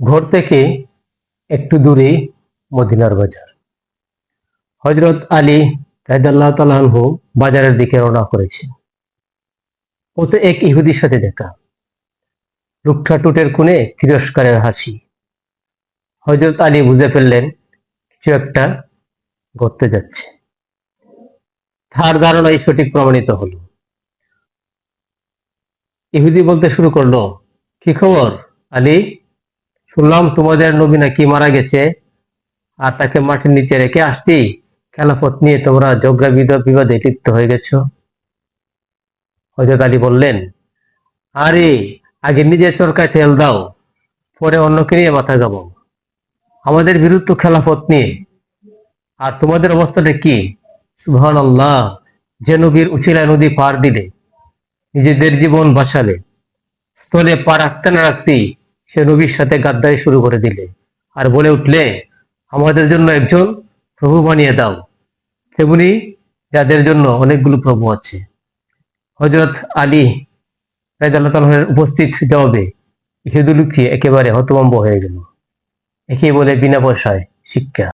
ঘর থেকে একটু দূরে মদিনার বাজার। হজরত আলী রায়দাল্লাহ তালাহু বাজারের দিকে রওনা করেছেন ও তো এক ইহুদির সাথে দেখা। রুক্ষা টুটের কোণে তিরস্কারের হাসি। হজরত আলী বুঝে ফেললেন, কিছু একটা ঘটতে যাচ্ছে। তার ধারণাই সঠিক প্রমাণিত হলো। ইহুদি বলতে শুরু করল, কি খবর আলী? শুনলাম তোমাদের নবী নাকি মারা গেছে, আর তাকে মাটির নিচে রেখে আসতেই খেলাফত নিয়ে তোমরা ঝগড়া বিদ- বিবাদে লিপ্ত হয়ে গেছো। হজরত আলী বললেন, আরে, আগে নিজের চরকায় তেল দাও, পরে অন্যকে নিয়ে মাথা গাবো আমাদের বিরুদ্ধ খেলাফত নিয়ে। আর তোমাদের অবস্থাটা কি? সুবহান আল্লাহ যে নবীর উচিলায় নদী পার দিলে, নিজেদের জীবন বাঁচালে। স্থলে পা রাখতে না রাখতেই সে নবীর সাথে গাদ্দারি শুরু করে দিলে। আর বলে উঠলে, আমাদের জন্য একজন প্রভু বানিয়ে দাও। তেমনি যাদের জন্য অনেকগুলো প্রভু আছে। হজরত আলী তাআলার উপস্থিত জবাবে হেদুলুকি একেবারে হতভম্ব হয়ে গেল। একে বলে বিনা পয়সায় শিক্ষা।